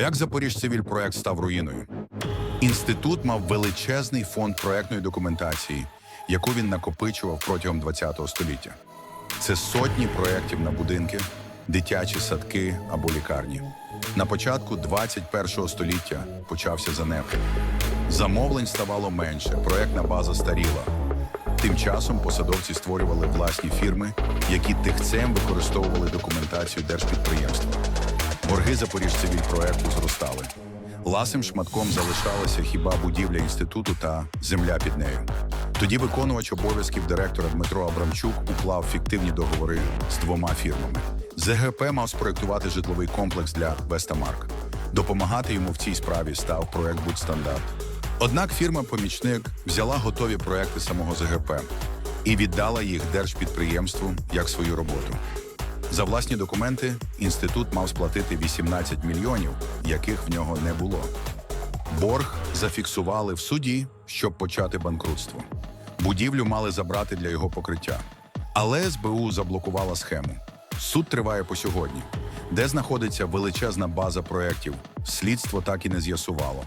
Як Запоріжцивільпроект став руїною? Інститут мав величезний фонд проектної документації, яку він накопичував протягом ХХ століття. Це сотні проєктів на будинки, дитячі садки або лікарні. На початку 21 століття почався занепад. Замовлень ставало менше, проектна база старіла. Тим часом посадовці створювали власні фірми, які тихцем використовували документацію держпідприємства. Борги Запоріжцевільпроекту зростали. Ласим шматком залишалася хіба будівля інституту та земля під нею. Тоді виконувач обов'язків директора Дмитро Абрамчук уклав фіктивні договори з двома фірмами. ЗГП мав спроектувати житловий комплекс для Вестамарк. Допомагати йому в цій справі став проект Будстандарт. Однак фірма-помічник взяла готові проекти самого ЗГП і віддала їх держпідприємству як свою роботу. За власні документи інститут мав сплатити 18 мільйонів, яких в нього не було. Борг зафіксували в суді, щоб почати банкрутство. Будівлю мали забрати для його покриття. Але СБУ заблокувала схему. Суд триває по сьогодні. Де знаходиться величезна база проєктів, слідство так і не з'ясувало.